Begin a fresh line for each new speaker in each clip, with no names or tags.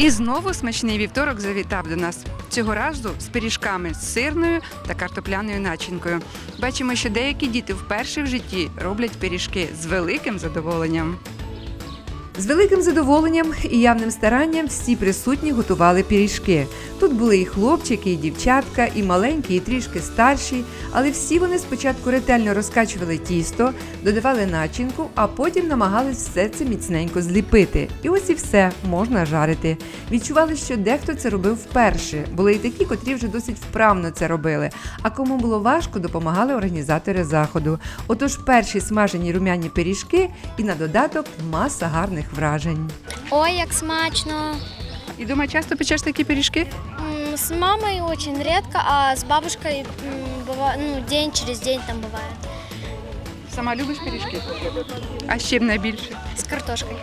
І знову смачний вівторок завітав до нас. Цього разу з пиріжками з сирною та картопляною начинкою. Бачимо, що деякі діти вперше в житті роблять пиріжки з великим задоволенням.
З великим задоволенням і явним старанням всі присутні готували пиріжки. Тут були і хлопчики, і дівчатка, і маленькі, і трішки старші, але всі вони спочатку ретельно розкачували тісто, додавали начинку, а потім намагались все це міцненько зліпити. І ось і все можна жарити. Відчували, що дехто це робив вперше. Були і такі, котрі вже досить вправно це робили. А кому було важко, допомагали організатори заходу. Отож, перші смажені румяні пиріжки і на додаток маса гарних вражень.
Ой, як смачно.
І дома часто печеш такі пиріжки?
М, С мамой очень редко, а с бабушкой м, быва- ну, день через день там бывает.
Сама любиш пиріжки? А з чим найбільше?
С картошкой.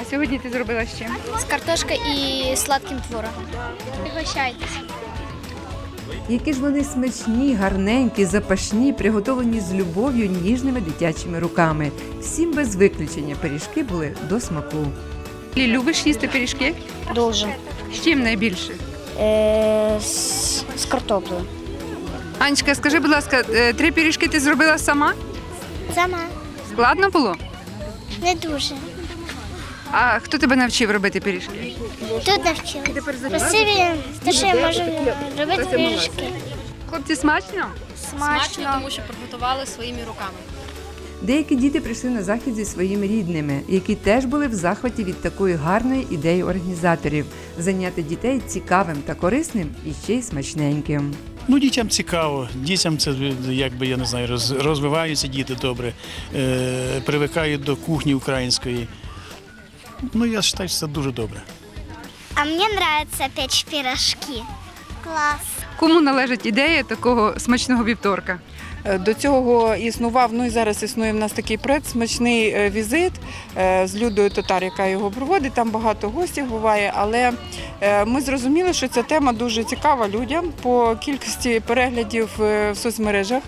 А сьогодні ти зробила з чим?
С картошкой и сладким творогом. Пригощайтесь.
Які ж вони смачні, гарненькі, запашні, приготовлені з любов'ю ніжними дитячими руками. Всім без виключення пиріжки були до смаку.
Лі, любиш їсти пиріжки?
Должен.
З чим найбільше?
с, с картоплей.
Анечка, скажи, будь ласка, е, три пиріжки ти зробила сама?
Сама
Складно було?
не дуже.
А хто тебе навчив робити пиріжки?
Тут навчила. Спасибі, те, що я можу робити пиріжки.
Хлопці, смачно?
Смачно.
тому що приготували своїми руками.
Деякі діти прийшли на захід зі своїми рідними, які теж були в захваті від такої гарної ідеї організаторів зайняти дітей цікавим та корисним і ще й смачненьким.
Ну, дітям цікаво. Дітям це якби я не знаю, роз- розвиваються діти добре, е, привикають до кухні української. Ну, я вважаю, що це дуже добре.
А мені подобається печь пирожки. Клас.
Кому належить ідея такого смачного вівторка?
Е, До цього існував, ну і зараз існує в нас такий проект смачний е, візит е, з Людою Татар, яка його проводить. Там багато гостів буває, але ми зрозуміли, що ця тема дуже цікава людям по кількості переглядів в соцмережах.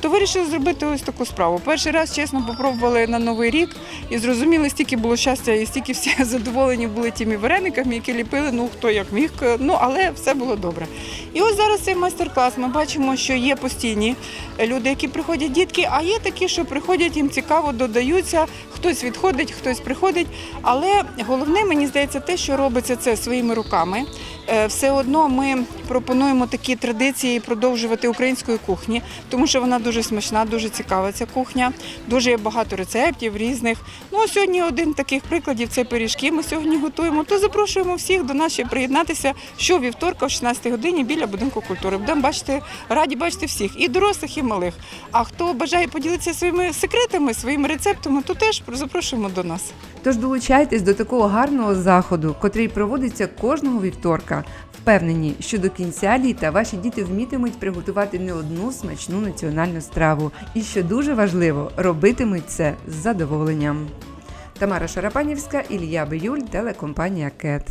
То вирішили зробити ось таку справу. Перший раз чесно попробували на новий рік і зрозуміли, стільки було щастя, і стільки всі задоволені були тими варениками, які ліпили. Ну хто як міг, ну але все було добре. І ось зараз цей майстер-клас. Ми бачимо, що є постійні люди, які приходять дітки, а є такі, що приходять, їм цікаво, додаються. Хтось відходить, хтось приходить. Але головне, мені здається, те, що робиться це своїми руками. Е, Все одно ми пропонуємо такі традиції продовжувати української кухні, тому що вона дуже смачна, дуже цікава ця кухня. Дуже є багато рецептів різних. Ну а сьогодні один таких прикладів це пиріжки. Ми сьогодні готуємо. То запрошуємо всіх до нас ще приєднатися щовівторка о 16 годині біля будинку культури. Будемо бачити, раді бачити всіх, і дорослих, і малих. А хто бажає поділитися своїми секретами, своїми рецептами, то теж запрошуємо до нас.
Тож долучайтесь до такого гарного заходу, котрий проводиться кожного вівторка. Впевнені, що до кінця літа ваші діти вмітимуть приготувати не одну смачну національну страву, і що дуже важливо, робитимуть це з задоволенням. Тамара Шарапанівська, Ілья Биюль, телекомпанія Кет.